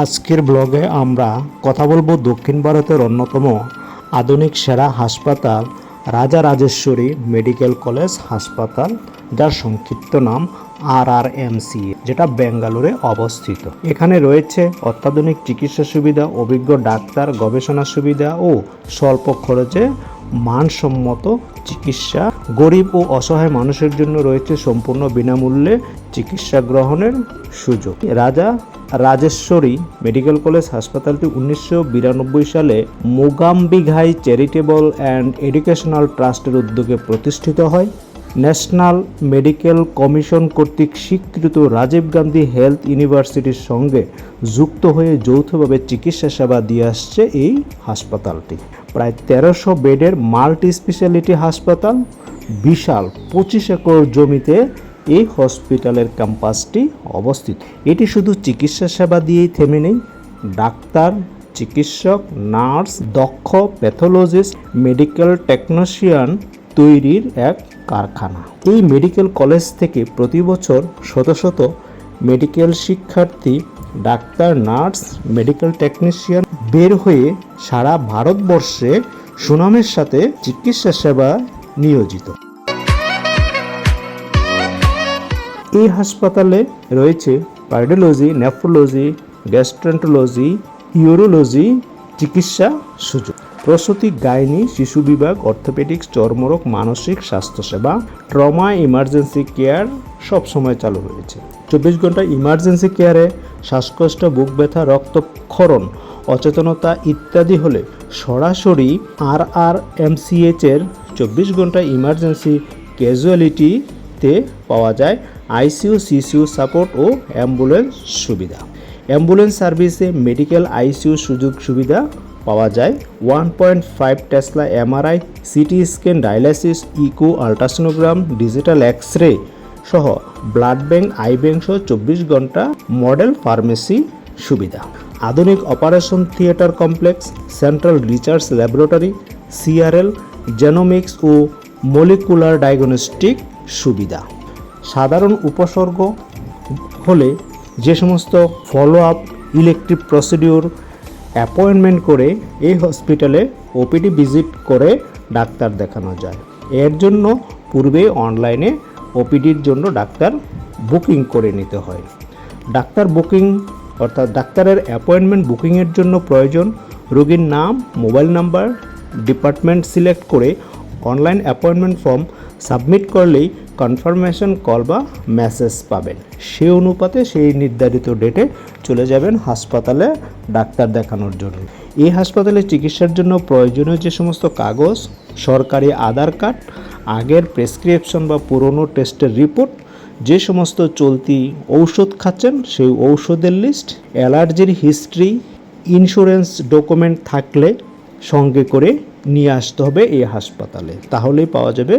আজকের ব্লগে আমরা কথা বলব দক্ষিণ ভারতের অন্যতম আধুনিক সেরা হাসপাতাল রাজা রাজেশ্বরী মেডিকেল কলেজ হাসপাতাল, যার সংক্ষিপ্ত নাম আর আর এমসি যেটা বেঙ্গালুরে অবস্থিত। এখানে রয়েছে অত্যাধুনিক চিকিৎসা সুবিধা, অভিজ্ঞ ডাক্তার, গবেষণা সুবিধা ও স্বল্প খরচে মানসম্মত চিকিৎসা। গরিব ও অসহায় মানুষের জন্য রয়েছে সম্পূর্ণ বিনামূল্যে চিকিৎসা গ্রহণের সুযোগ। রাজা রাজেশ্বরী মেডিকেল কলেজ হাসপাতালটি উনিশশো বিরানব্বই সালে মোগাম্বিঘাই চ্যারিটেবল অ্যান্ড এডুকেশনাল ট্রাস্টের উদ্যোগে প্রতিষ্ঠিত হয়। ন্যাশনাল মেডিকেল কমিশন কর্তৃক স্বীকৃত রাজীব গান্ধী হেলথ ইউনিভার্সিটির সঙ্গে যুক্ত হয়ে যৌথভাবে চিকিৎসা সেবা দিয়ে আসছে এই হাসপাতালটি। প্রায় তেরোশো বেডের মাল্টি স্পেশালিটি হাসপাতাল, বিশাল পঁচিশ একর জমিতে এই হসপিটালের ক্যাম্পাসটি অবস্থিত। এটি শুধু চিকিৎসা সেবা দিয়েই থেমে নেই। ডাক্তার, চিকিৎসক, নার্স, দক্ষ প্যাথোলজিস্ট, মেডিকেল টেকনিশিয়ান তৈরির এক কারখানা। এই মেডিকেল কলেজ থেকে প্রতি বছর শত শত মেডিকেল শিক্ষার্থী, ডাক্তার, নার্স, মেডিকেল টেকনিশিয়ান বের হয়ে সারা ভারতবর্ষে সুনামের সাথে চিকিৎসা সেবা নিয়োজিত। এই হাসপাতালে রয়েছে কার্ডিওলজি, নেফ্রোলজি গ্যাস্ট্রেন্টোলজি ইউরোলজি, চিকিৎসা সুযোগ। প্রসূতি গাইনি, শিশু বিভাগ, অর্থোপেডিক্স, চর্মরোগ, মানসিক স্বাস্থ্যসেবা, ট্রমা, ইমার্জেন্সি কেয়ার সব সময় চালু রয়েছে। চব্বিশ ঘণ্টা ইমার্জেন্সি কেয়ারে শ্বাসকষ্ট, বুক ব্যথা, রক্তক্ষরণ, অচেতনতা ইত্যাদি হলে সরাসরি আর আর এমসিএচের চব্বিশ ঘণ্টা ইমার্জেন্সি ক্যাজুয়ালিটিতে পাওয়া যায়। আইসিইউ সিসিইউ সাপোর্ট ও অ্যাম্বুলেন্স সুবিধা। অ্যাম্বুলেন্স সার্ভিসে মেডিকেল আইসিইউ সুযোগ সুবিধা পাওয়া যায়। One point five tesla MRI, CT scan, dialysis, echo, ultrasonogram, digital X ray সহ ব্লাড ব্যাংক, আই ব্যাংক সহ চব্বিশ ঘণ্টা মডেল ফার্মেসি সুবিধা। আধুনিক operation theatre complex, central research laboratory CRL genomics ও মলিকুলার ডায়াগনস্টিক সুবিধা। সাধারণ উপসর্গ হলে যে সমস্ত follow up electric procedure appointment করে এই হসপিটালে ওপিডি ভিজিট করে ডাক্তার দেখানো যায়। এর জন্য পূর্বে অনলাইনে ওপিডির জন্য ডাক্তার বুকিং করে নিতে হয়। ডাক্তার বুকিং অর্থাৎ ডাক্তারের অ্যাপয়েন্টমেন্ট বুকিংয়ের জন্য প্রয়োজন। রোগীর নাম মোবাইল নাম্বার ডিপার্টমেন্ট সিলেক্ট করে অনলাইন অ্যাপয়েন্টমেন্ট ফর্ম সাবমিট করলেই কনফার্মেশন কল বা মেসেজ পাবেন। সে অনুপাতে সেই নির্ধারিত ডেটে চলে যাবেন হাসপাতালে ডাক্তার দেখানোর জন্য। এই হাসপাতালে চিকিৎসার জন্য প্রয়োজনীয় যে সমস্ত কাগজ, সরকারি আধার কার্ড, আগের প্রেসক্রিপশন বা পুরনো টেস্টের রিপোর্ট, যে সমস্ত চলতি ঔষধ খাচ্ছেন, সেই ঔষধের লিস্ট, অ্যালার্জির হিস্ট্রি, ইন্স্যুরেন্স ডকুমেন্ট থাকলে সঙ্গে করে নিয়ে আসতে হবে এই হাসপাতালে। তাহলেই পাওয়া যাবে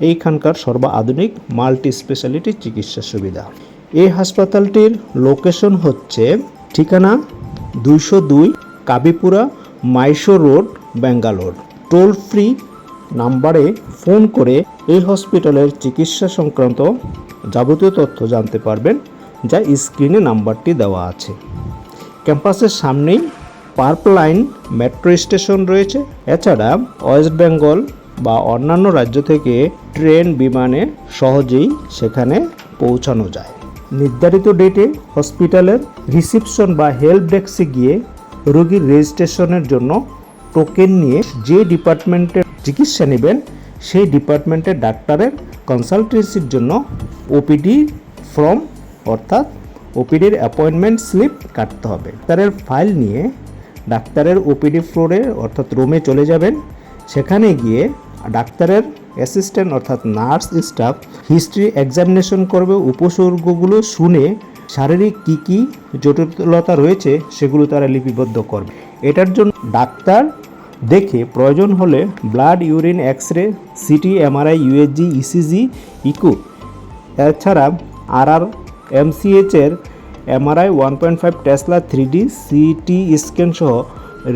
এইখানকার সর্বাধুনিক মাল্টি স্পেশালিটি চিকিৎসা সুবিধা। এই হাসপাতালটির লোকেশন হচ্ছে ঠিকানা দুইশো দুই Kambipura Mysore road, Bangalore. Toll free নাম্বারে ফোন করে এই হসপিটালের চিকিৎসা সংক্রান্ত যাবতীয় তথ্য জানতে পারবেন, যা স্ক্রিনে নাম্বারটি দেওয়া আছে। ক্যাম্পাসের সামনেই পার্ক লাইন মেট্রো স্টেশন রয়েছে। এছাড়া ওয়েস্ট বেঙ্গল বা অন্যান্য রাজ্য থেকে ট্রেন, বিমানে সহজেই সেখানে পৌঁছানো যায়। নির্ধারিত ডেটে হসপিটালের রিসিপশন বা হেল্প ডেস্কে গিয়ে রোগীর রেজিস্ট্রেশনের জন্য টোকেন নিয়ে যে ডিপার্টমেন্টে চিকিৎসা নেবেন, সেই ডিপার্টমেন্টের ডাক্তারের কনসালটেন্সির জন্য ওপিডি ফর্ম অর্থাৎ ওপিডির অ্যাপয়েন্টমেন্ট স্লিপ কাটতে হবে। ডাক্তারের ফাইল নিয়ে, ডাক্তারের ওপিডি ফ্লোরে অর্থাৎ রুমে চলে যাবেন। সেখানে গিয়ে ডাক্তারের অ্যাসিস্ট্যান্ট অর্থাৎ নার্স স্টাফ হিস্ট্রি এক্সামিনেশন করবে, উপসর্গগুলো শুনে শারীরিক কী কী জটিলতা রয়েছে সেগুলো তারা লিপিবদ্ধ করবে। এটার জন্য ডাক্তার দেখে প্রয়োজন হলে blood urine X ray CT MRI USG ECG echo এছাড়া আর আর এমসিএচের MRI one point five tesla three D CT scan সহ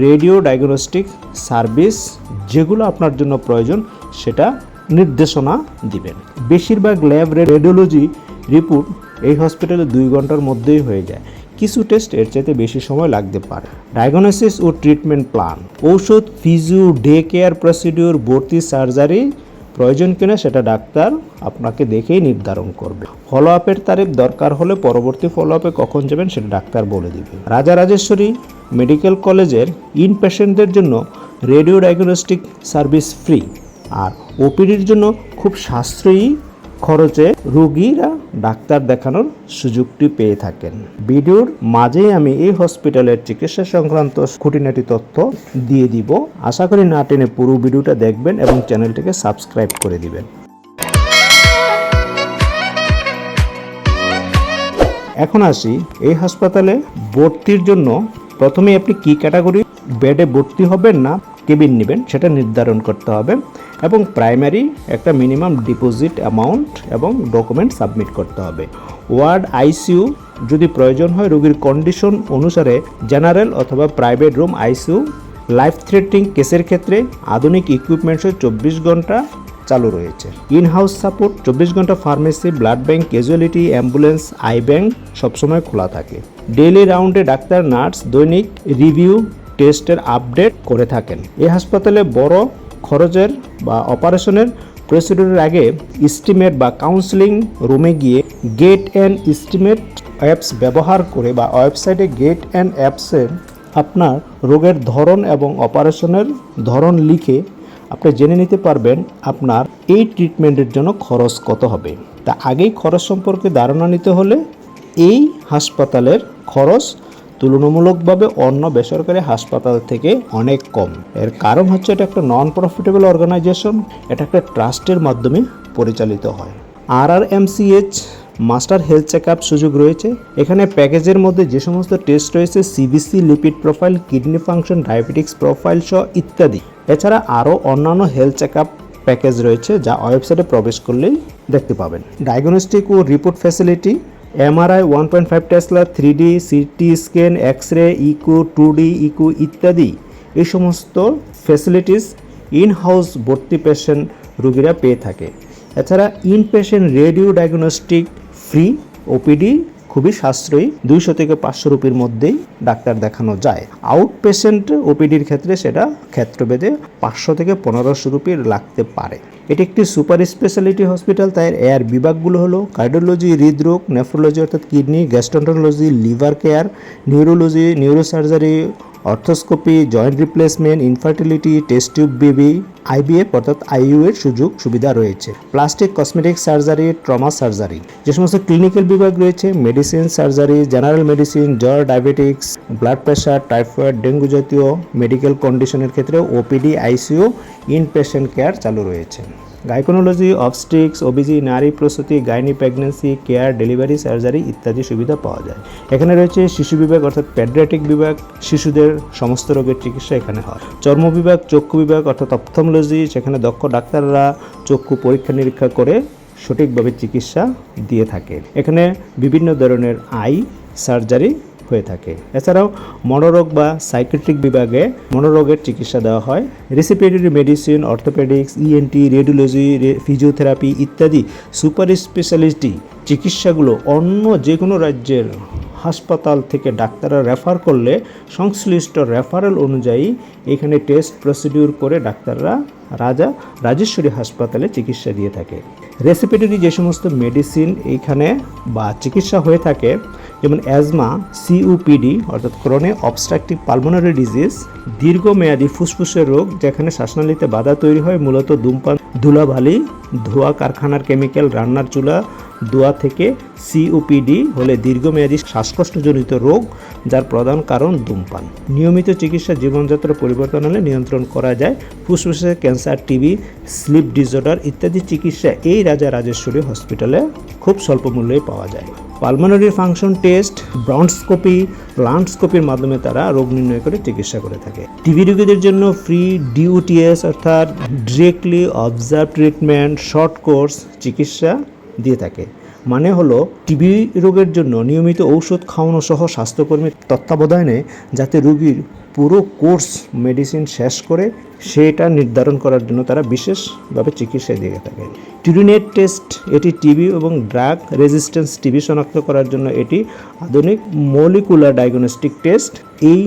রেডিও ডায়াগনস্টিক সার্ভিস যেগুলো আপনার জন্য প্রয়োজন, সেটা নির্দেশনা দিবেন। বেশিরভাগ ল্যাব রেডিওলজি রিপোর্ট এই হসপিটালে দুই ঘণ্টার মধ্যেই হয়ে যায়। কিছু টেস্ট এর চাইতে বেশি সময় লাগতে পারে। ডায়াগনোসিস ও ট্রিটমেন্ট প্ল্যান। ঔষধ ফিজিও ডে কেয়ার প্রসিডিওর, ভর্তি সার্জারি প্রয়োজন কিনা সেটা ডাক্তার আপনাকে দেখেই নির্ধারণ করবে। ফলো আপের তারিখ দরকার হলে পরবর্তী ফলো আপে কখন যাবেন সেটা ডাক্তার বলে দিবে। রাজা রাজেশ্বরী মেডিকেল কলেজের ইন পেশেন্টদের জন্য রেডিও ডায়াগনস্টিক সার্ভিস ফ্রি। আর ওপিডির জন্য খুব সাশ্রয়ী খরচে রোগীরা ডাক্তার দেখানোর সুযোগটি পেয়ে থাকেন। ভিডিওর মাঝেই আমি এই হসপিটালের চিকিৎসা সংক্রান্ত খুঁটিনাটি তথ্য দিয়ে দিব। আশা করি না টেনে পুরো ভিডিওটা দেখবেন এবং চ্যানেলটিকে সাবস্ক্রাইব করে দিবেন। এখন আসি এই হাসপাতালে ভর্তির জন্য প্রথমে আপনি কি ক্যাটাগরি বেডে ভর্তি হবেন না, কেবিন নেবেন সেটা নির্ধারণ করতে হবে এবং প্রাইমারি একটা মিনিমাম ডিপোজিট অ্যামাউন্ট এবং ডকুমেন্ট সাবমিট করতে হবে। ওয়ার্ড, আইসিইউ যদি প্রয়োজন হয় রোগীর কন্ডিশন অনুসারে জেনারেল অথবা private room, ICU, life threatening কেসের ক্ষেত্রে আধুনিক ইকুইপমেন্টস চব্বিশ ঘণ্টা চালু রয়েছে। ইন হাউস সাপোর্ট চব্বিশ ঘণ্টা pharmacy blood bank casualty ambulance eye bank সবসময় খোলা থাকে। ডেইলি রাউন্ডে ডাক্তার নার্স দৈনিক রিভিউ টেস্টের আপডেট করে থাকেন। এই হাসপাতালে বড় খরচের বা অপারেশনের প্রসিডিউরের আগে ইস্টিমেট বা কাউন্সিলিং রুমে গিয়ে গেট অ্যান্ড ইস্টিমেট অ্যাপস ব্যবহার করে বা ওয়েবসাইটে গেট অ্যান্ড অ্যাপসের আপনার রোগের ধরন এবং অপারেশনের ধরন লিখে আপনি জেনে নিতে পারবেন আপনার এই ট্রিটমেন্টের জন্য খরচ কত হবে। তা আগেই খরচ সম্পর্কে ধারণা নিতে হলে এই হাসপাতালের খরচ তুলনামূলকভাবে অন্য বেসরকারি হাসপাতাল থেকে অনেক কম। এর কারণ হচ্ছে এটা একটা নন প্রফিটেবল অর্গানাইজেশন এটা একটা ট্রাস্টের মাধ্যমে পরিচালিত হয়। R R MCH master health check সুযোগ রয়েছে। এখানে প্যাকেজের মধ্যে যে সমস্ত টেস্ট রয়েছে CBC lipid profile kidney function diabetics profile সহ ইত্যাদি। এছাড়া আরও অন্যান্য হেলথ চেক প্যাকেজ রয়েছে যা ওয়েবসাইটে প্রবেশ করলেই দেখতে পাবেন। ডায়াগনস্টিক ও report facility MRI one point five tesla three D CT scan X ray echo two D echo ইত্যাদি। এই সমস্ত ফ্যাসিলিটিস ইন হাউস ভর্তি পেশেন্ট রুগীরা পেয়ে থাকে। এছাড়া in patient radio diagnostic free OPD খুবই সাশ্রয়ী, দুইশো থেকে পাঁচশো রুপির মধ্যেই ডাক্তার দেখানো যায়। আউট পেশেন্ট ওপিডির ক্ষেত্রে সেটা ক্ষেত্রভেদে পাঁচশো থেকে পনেরোশো রুপি লাগতে পারে। এটি একটি সুপার স্পেশালিটি হসপিটাল, তাই এর বিভাগগুলো হলো কার্ডিওলজি, হৃদরোগ, নেফ্রোলজি অর্থাৎ kidney gastroenterology liver care, neurology, neurosurgery arthroscopy, joint replacement infertility test tube baby IVF অর্থাৎ আইইউ এর সুযোগ সুবিধা রয়েছে। Plastic cosmetic surgery trauma surgery যে সমস্ত ক্লিনিক্যাল বিভাগ রয়েছে মেডিসিন সার্জারি জেনারেল মেডিসিন জ্বর diabetics blood pressure typhoid dengue জাতীয় মেডিকেল কন্ডিশনের ক্ষেত্রে OPD ICU in patient care চালু রয়েছে। গাইকোনোলজি, অবস্টিক্স, ওবিজি, নারী প্রসূতি, gynae pregnancy care, delivery, surgery ইত্যাদি সুবিধা পাওয়া যায়। এখানে রয়েছে শিশু বিভাগ, অর্থাৎ প্যাডিয়াট্রিক বিভাগ, শিশুদের সমস্ত রোগের চিকিৎসা এখানে হয়। চর্ম বিভাগ, চক্ষু বিভাগ, অর্থাৎ অপথমোলজি, সেখানে দক্ষ ডাক্তাররা চক্ষু পরীক্ষা নিরীক্ষা করে সঠিকভাবে চিকিৎসা দিয়ে থাকে। এখানে বিভিন্ন ধরনের আই সার্জারি হয়ে থাকে। এছাড়াও মনোরোগ বা সাইকেট্রিক বিভাগে মনোরোগের চিকিৎসা দেওয়া হয়। Respiratory medicine orthopaedics ENT radiology physiotherapy ইত্যাদি সুপার স্পেশালিটি চিকিৎসাগুলো অন্য যে কোনো রাজ্যের হাসপাতাল থেকে ডাক্তাররা রেফার করলে সংশ্লিষ্ট রেফারেল অনুযায়ী এখানে টেস্ট প্রসিডিউর করে ডাক্তাররা রাজা রাজেশ্বরী হাসপাতালে চিকিৎসা দিয়ে থাকে। রেসিপিটরি যে সমস্ত মেডিসিন এইখানে বা চিকিৎসা হয়ে থাকে, যেমন অ্যাজমা সিউপিডি অর্থাৎ ক্রনে অবস্ট্রাকটিভ পালমোনারি ডিজিজ দীর্ঘমেয়াদী ফুসফুসের রোগ, যেখানে শ্বাসনালীতে বাধা তৈরি হয়, মূলত ধূমপান, ধুলাবালি, ধোয়া কারখানার কেমিক্যাল রান্নার চুলা, দোয়া থেকে সিওপিডি হলে দীর্ঘমেয়াদী শ্বাসকষ্টজনিত রোগ, যার প্রধান কারণ ধূমপান। নিয়মিত চিকিৎসা জীবনযাত্রা পরিবর্তন হলে নিয়ন্ত্রণ করা যায় ফুসফুসের ক্যান্সার টিবি, স্লিপ ডিসঅর্ডার ইত্যাদি চিকিৎসা এই রাজা রাজেশ্বরী হসপিটালে খুব স্বল্প মূল্যে পাওয়া যায়। পালমোনারি ফাংশন টেস্ট ব্রাউন্ডস্কোপি লান্ডস্কোপির মাধ্যমে তারা রোগ নির্ণয় করে চিকিৎসা করে থাকে। টিবি রোগীদের জন্য ফ্রি ডিউটিএস অর্থাৎ directly observe treatment short course চিকিৎসা দিয়ে থাকে। মানে হলো টিবি রোগের জন্য নিয়মিত ঔষধ খাওয়ানো সহ স্বাস্থ্যকর্মীর তত্ত্বাবধানে যাতে রোগীর পুরো কোর্স মেডিসিন শেষ করে সেটা নির্ধারণ করার জন্য তারা বিশেষভাবে চিকিৎসা দিয়ে থাকে। টিউরিনেট টেস্ট, এটি টিবি এবং ড্রাগ রেজিস্ট্যান্স টিবি শনাক্ত করার জন্য এটি আধুনিক মলিকুলার ডায়াগনস্টিক টেস্ট। এই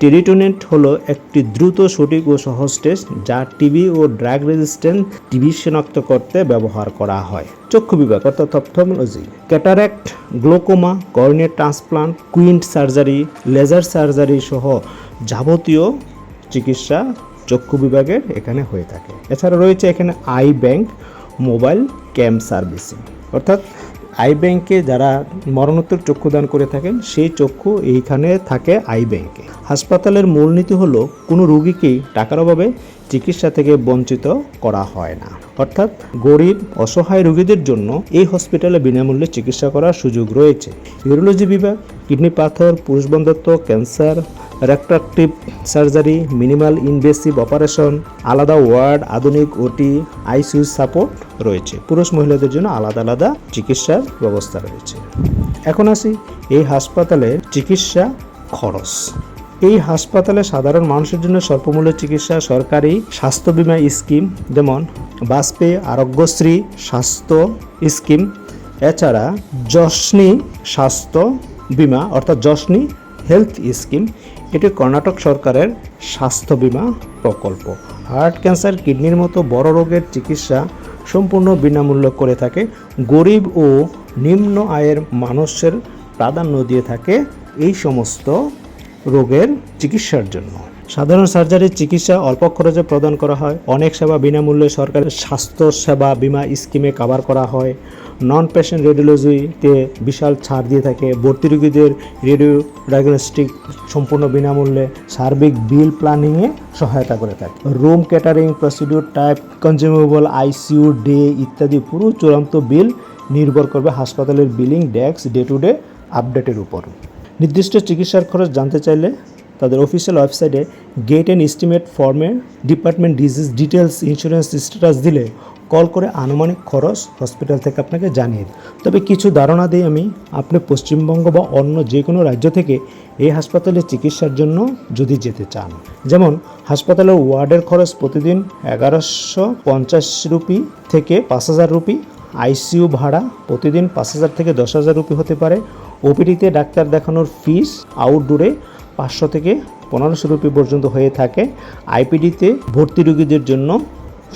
টেরিটোনেট হলো একটি দ্রুত, সঠিক ও সহজ টেস্ট যা টিবি ও ড্রাগ রেজিস্ট্যান্ট টিবি শনাক্ত করতে ব্যবহার করা হয়। চক্ষু বিভাগ অর্থাৎ ophthalmology cataract, glaucoma cornea transplant, squint surgery, laser surgery সহ যাবতীয় চিকিৎসা চক্ষু বিভাগের এখানে হয়ে থাকে। এছাড়া রয়েছে এখানে eye bank, mobile camp servicing. অর্থাৎ আই ব্যাংকে যারা মরণোত্তর চক্ষুদান করে থাকেন, সেই চক্ষু এইখানে থাকে আই ব্যাংকে। হাসপাতালের মূলনীতি হলো কোনো রুগীকেই টাকার অভাবে চিকিৎসা থেকে বঞ্চিত করা হয় না। অর্থাৎ গরিব, অসহায় রোগীদের জন্য এই হসপিটালে বিনামূল্যে চিকিৎসা করার সুযোগ রয়েছে। ইউরোলজি বিভাগ কিডনি পাথর পুরুষ বন্ধত্ব cancer reconstructive surgery minimal invasive operation আলাদা ওয়ার্ড আধুনিক ওটি আইসিইউ সাপোর্ট রয়েছে। পুরুষ মহিলাদের জন্য আলাদা আলাদা চিকিৎসার ব্যবস্থা রয়েছে। এখন আসি এই হাসপাতালে চিকিৎসা খরচ। এই হাসপাতালে সাধারণ মানুষের জন্য স্বল্পমূল্য চিকিৎসা সরকারি স্বাস্থ্য বীমা স্কিম যেমন বাজপেয়ী আরোগ্যশ্রী স্বাস্থ্য স্কিম, এছাড়া যশনি স্বাস্থ্য বীমা, অর্থাৎ যশনি হেলথ স্কিম, এটি কর্ণাটক সরকারের স্বাস্থ্য বীমা প্রকল্প। হার্ট ক্যান্সার, কিডনির মতো বড় রোগের চিকিৎসা সম্পূর্ণ বিনামূল্য করে থাকে। গরিব ও নিম্ন আয়ের মানুষের প্রাধান্য দিয়ে থাকে এই সমস্ত রোগের চিকিৎসার জন্য। সাধারণ সার্জারির চিকিৎসা অল্প খরচে প্রদান করা হয়। অনেক সেবা বিনামূল্যে সরকারের স্বাস্থ্য সেবা বীমা স্কিমে কভার করা হয়। নন পেশেন্ট রেডিওলজিতে বিশাল ছাড় দিয়ে থাকে। ভর্তি রোগীদের রেডিও ডায়াগনস্টিক সম্পূর্ণ বিনামূল্যে সার্বিক বিল প্ল্যানিংয়ে সহায়তা করে থাকে। Room catering procedure type consumable ICU day ইত্যাদি পুরো চূড়ান্ত বিল নির্ভর করবে হাসপাতালের billing desk day to day আপডেটের উপর। নির্দিষ্ট চিকিৎসার খরচ জানতে চাইলে তাদের অফিসিয়াল ওয়েবসাইটে গেট অ্যান্ড এস্টিমেট ফর্মে department disease details insurance status দিলে কল করে আনুমানিক খরচ হসপিটাল থেকে আপনাকে জানিয়ে দেয় তবে কিছু ধারণা দিই আমি আপনি পশ্চিমবঙ্গ বা অন্য যে কোনো রাজ্য থেকে এই হাসপাতালে চিকিৎসার জন্য যদি যেতে চান। যেমন হাসপাতালের ওয়ার্ডের খরচ প্রতিদিন এগারোশো পঞ্চাশ রুপি থেকে পাঁচ হাজার রুপি, আইসিইউ ভাড়া প্রতিদিন পাঁচ হাজার থেকে দশ হাজার রুপি হতে পারে। ওপিডিতে ডাক্তার দেখানোর ফিস আউটডোরে পাঁচশো থেকে পনেরোশো রুপি পর্যন্ত হয়ে থাকে। আইপিডিতে ভর্তি রোগীদের জন্য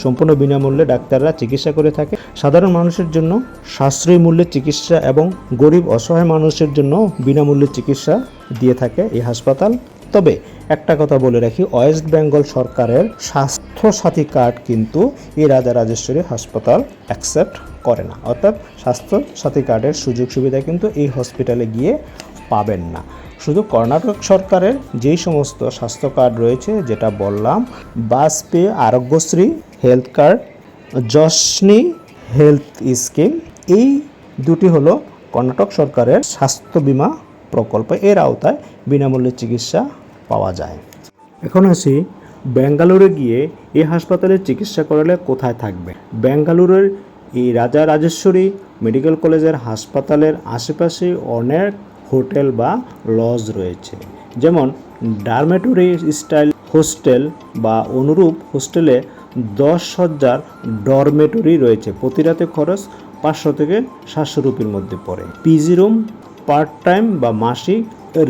সম্পূর্ণ বিনামূল্যে ডাক্তাররা চিকিৎসা করে থাকে। সাধারণ মানুষের জন্য সাশ্রয়ী মূল্যে চিকিৎসা এবং গরিব অসহায় মানুষের জন্য বিনামূল্যে চিকিৎসা দিয়ে থাকে এই হাসপাতাল। তবে একটা কথা বলে রাখি, ওয়েস্ট বেঙ্গল সরকারের স্বাস্থ্য সাথী কার্ড কিন্তু এই রাজা রাজেশ্বরী হাসপাতাল অ্যাকসেপ্ট করে না। অর্থাৎ স্বাস্থ্য সাথী কার্ডের সুযোগ সুবিধা কিন্তু এই হসপিটালে গিয়ে পাবেন না। শুধু কর্ণাটক সরকারের যেই সমস্ত স্বাস্থ্য কার্ড রয়েছে, যেটা বললাম Vajpayee Arogyashri, health card Yeshasvini health scheme, এই দুটি হলো কর্ণাটক সরকারের স্বাস্থ্য বীমা প্রকল্প। এর আওতায় বিনামূল্যে চিকিৎসা পাওয়া যায়। এখন আসি বেঙ্গালুরু গিয়ে এই হাসপাতালে চিকিৎসা করালে কোথায় থাকবে? বেঙ্গালুরুর এই রাজা রাজেশ্বরী মেডিকেল কলেজের হাসপাতালের আশেপাশে অনেক হোটেল বা লজ রয়েছে। যেমন, ডারমেটরি স্টাইল হোস্টেল বা অনুরূপ হোস্টেলে দশ হাজার ডরমেটরি রয়েছে। প্রতি রাতে খরচ পাঁচশো থেকে সাতশো রুপির মধ্যে পড়ে। পিজি রুম পার্ট টাইম বা মাসিক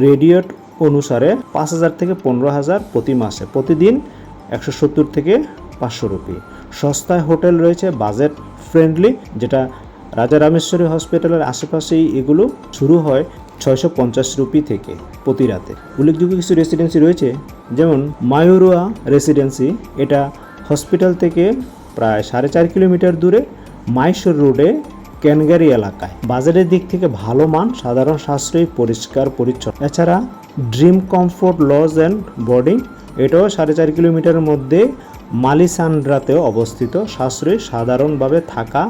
রেডিয়েট অনুসারে পাঁচ হাজার থেকে পনেরো হাজার প্রতি মাসে। প্রতিদিন একশো সত্তর থেকে পাঁচশো রুপি। সস্তায় হোটেল রয়েছে বাজেট ফ্রেন্ডলি যেটা রাজা রামেশ্বরী হসপিটালের আশেপাশেই এগুলো শুরু হয় ছয়শো পঞ্চাশ রুপি থেকে প্রতি রাতে। উল্লেখযোগ্য কিছু রেসিডেন্সি রয়েছে, যেমন মায়ুরুয়া রেসিডেন্সি এটা হসপিটাল থেকে প্রায় সাড়ে চার কিলোমিটার দূরে মাইশোর রোডে ক্যানগারি এলাকায়। বাজারের দিক থেকে ভালো মান, সাধারণ সাশ্রয়ী, পরিষ্কার, পরিচ্ছন্ন। এছাড়া dream comfort lodge and boarding এটাও সাড়ে চার কিলোমিটারের মধ্যে মালিসান্ড্রাতেও অবস্থিত। সাশ্রয়ী সাধারণভাবে থাকা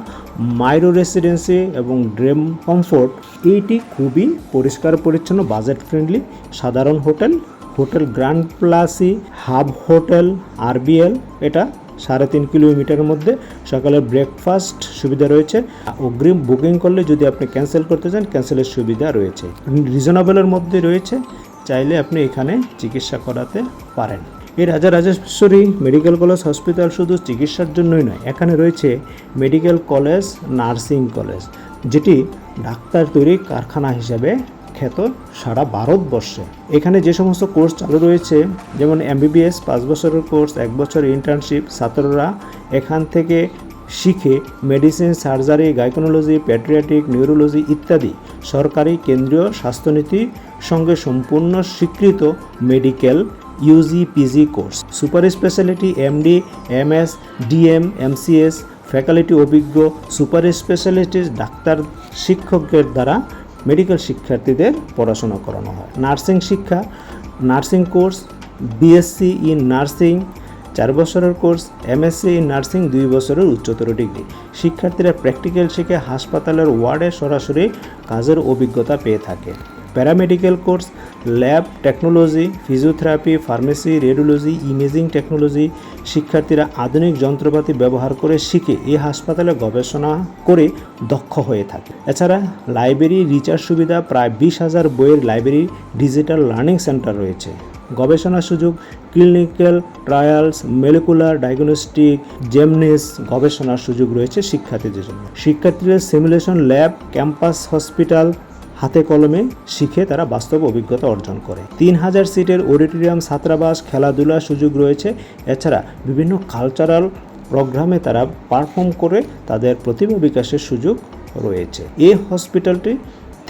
মাইরো রেসিডেন্সি এবং ড্রেম কমফোর্ট এইটি খুবই পরিষ্কার, পরিচ্ছন্ন বাজেট ফ্রেন্ডলি সাধারণ hotel. Hotel grand plaza, hub hotel, RBL, এটা সাড়ে তিন কিলোমিটারের মধ্যে। সকালের ব্রেকফাস্ট সুবিধা রয়েছে। অগ্রিম বুকিং করলে যদি আপনি ক্যান্সেল করতে চান, ক্যান্সেলের সুবিধা রয়েছে। রিজনেবলের মধ্যে রয়েছে, চাইলে আপনি এখানে চিকিৎসা করাতে পারেন। এই রাজা রাজেশ্বরী মেডিকেল কলেজ হসপিটাল শুধু চিকিৎসার জন্যই নয়, এখানে রয়েছে মেডিকেল কলেজ, নার্সিং কলেজ, যেটি ডাক্তার তৈরি কারখানা হিসেবে খ্যাত সারা ভারতবর্ষে। এখানে যে সমস্ত কোর্স চালু রয়েছে, যেমন এমবিবিএস, পাঁচ বছরের কোর্স, এক বছর ইন্টার্নশিপ ছাত্ররা এখান থেকে শিখে medicine surgery gynaecology paediatric neurology ইত্যাদি সরকারি কেন্দ্রীয় স্বাস্থ্যনীতির সঙ্গে সম্পূর্ণ স্বীকৃত medical UG PG course super speciality MD MS DM MCS faculty অভিজ্ঞ সুপার স্পেশালিটির ডাক্তার শিক্ষকের দ্বারা মেডিকেল শিক্ষার্থীদের পড়াশোনা করানো হয়। নার্সিং শিক্ষা nursing course BSc in nursing চার বছরের কোর্স এমএসসি ইন নার্সিং দুই বছরের উচ্চতর ডিগ্রি শিক্ষার্থীরা প্র্যাকটিক্যাল শিখে হাসপাতালের ওয়ার্ডে সরাসরি কাজের অভিজ্ঞতা পেয়ে থাকে। Paramedical course, lab technology, physiotherapy, pharmacy, radiology, imaging technology, শিক্ষার্থীরা আধুনিক যন্ত্রপাতি ব্যবহার করে শিখে এই হাসপাতালে গবেষণা করে দক্ষ হয়ে থাকে। এছাড়া লাইব্রেরি রিচার্জ সুবিধা, প্রায় বিশ হাজার বইয়ের লাইব্রেরি, ডিজিটাল লার্নিং সেন্টার রয়েছে। গবেষণা সুযোগ, ক্লিনিক্যাল ট্রায়ালস, মেলিকুলার ডায়াগনস্টিক, জেমনিস গবেষণার সুযোগ রয়েছে শিক্ষার্থীদের জন্য। শিক্ষার্থীদের সিমুলেশন ল্যাব, ক্যাম্পাস, হসপিটাল হাতে কলমে শিখে তারা বাস্তব অভিজ্ঞতা অর্জন করে। তিন হাজার সিটের অডিটোরিয়াম ছাত্রাবাস, খেলাধুলার সুযোগ রয়েছে। এছাড়া বিভিন্ন কালচারাল প্রোগ্রামে তারা পারফর্ম করে তাদের প্রতিভা বিকাশের সুযোগ রয়েছে। এই হসপিটালটি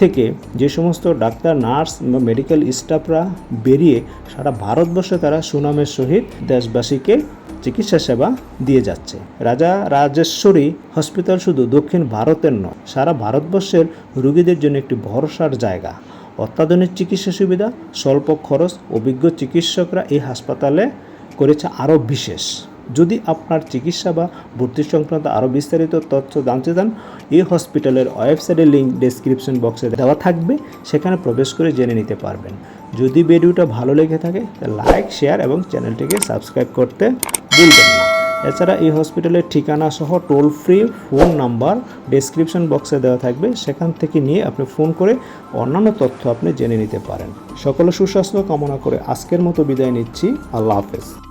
থেকে যে সমস্ত ডাক্তার, নার্স বা মেডিকেল স্টাফরা বেরিয়ে সারা ভারতবর্ষে তারা সুনামের সহিত দেশবাসীকে চিকিৎসা সেবা দিয়ে যাচ্ছে। রাজা রাজেশ্বরী হসপিটাল শুধু দক্ষিণ ভারতের নয়, সারা ভারতবর্ষের রুগীদের জন্য একটি ভরসার জায়গা। অত্যাধুনিক চিকিৎসা সুবিধা, স্বল্প খরচ, অভিজ্ঞ চিকিৎসকরা এই হাসপাতালে করেছে আরও বিশেষ। যদি আপনার চিকিৎসা বা ভর্তি সংক্রান্ত আরও বিস্তারিত তথ্য জানতে চান এই হসপিটালের ওয়েবসাইটের লিঙ্ক ডেসক্রিপশন বক্সে দেওয়া থাকবে, সেখানে প্রবেশ করে জেনে নিতে পারবেন। যদি ভিডিওটা ভালো লেগে থাকে লাইক, শেয়ার এবং চ্যানেলটিকে সাবস্ক্রাইব করতে ভুলবেন না। এছাড়া এই হসপিটালের ঠিকানা সহ toll free phone number description বক্সে দেওয়া থাকবে, সেখান থেকে নিয়ে আপনি ফোন করে অন্যান্য তথ্য আপনি জেনে নিতে পারেন। সকলে সুস্বাস্থ্য কামনা করে আজকের মতো বিদায় নিচ্ছি। আল্লাহ হাফেজ।